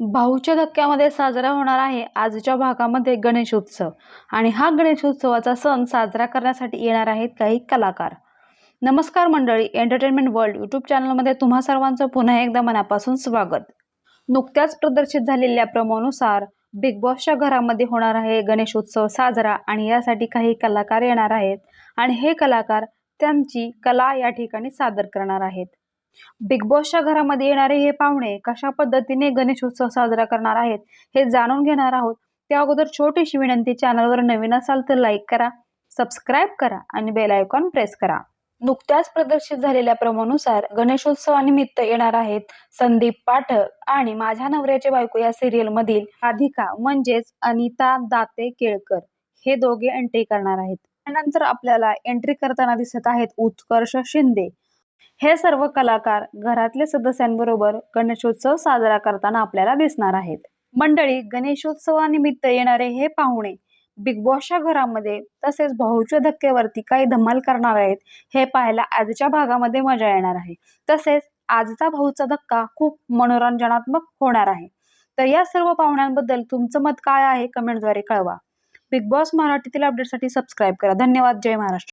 भाऊच्या धक्क्यामध्ये साजरा होणार आहे आजच्या भागामध्ये गणेशोत्सव. आणि हा गणेशोत्सवाचा सण साजरा करण्यासाठी येणार आहेत काही कलाकार. नमस्कार मंडळी एंटरटेनमेंट वर्ल्ड यूट्यूब चॅनलमध्ये तुम्हा सर्वांचं पुन्हा एकदा मनापासून स्वागत. नुकत्याच प्रदर्शित झालेल्या प्रमोनुसार बिग बॉसच्या घरामध्ये होणार आहे गणेशोत्सव साजरा आणि यासाठी काही कलाकार येणार आहेत. आणि हे कलाकार त्यांची कला या ठिकाणी सादर करणार आहेत. बिग बॉसच्या घरामध्ये येणारे हे पाहुणे कशा पद्धतीने गणेशोत्सव साजरा करणार आहेत हे जाणून घेणार आहोत. त्या अगोदर छोटीशी विनंती चॅनलवर नवीन असाल तर लाईक करा सबस्क्राईब करा आणि बेल आयकॉन प्रेस करा. नुकत्याच प्रदर्शित झालेल्या प्रमोनुसार गणेशोत्सवानिमित्त येणार आहेत संदीप पाठक आणि माझ्या नवऱ्याचे बायको या सिरियल मधील राधिका म्हणजेच अनिता दाते केळकर हे दोघे एंट्री करणार आहेत. त्यानंतर आपल्याला एंट्री करताना दिसत आहेत उत्कर्ष शिंदे. हे सर्व कलाकार घरातल्या सदस्यांबरोबर गणेशोत्सव साजरा करताना आपल्याला दिसणार आहेत. मंडळी गणेशोत्सवानिमित्त येणारे हे पाहुणे बिग बॉसच्या घरामध्ये तसेच भाऊच्या धक्क्यावरती काही धमाल करणार आहेत हे पाहायला आजच्या भागामध्ये मजा येणार आहे. तसेच आजचा भाऊचा धक्का खूप मनोरंजनात्मक होणार आहे. तर या सर्व पाहुण्यांबद्दल तुमचं मत काय आहे कमेंटद्वारे कळवा. बिग बॉस मराठीतील अपडेटसाठी सबस्क्राईब करा. धन्यवाद. जय महाराष्ट्र.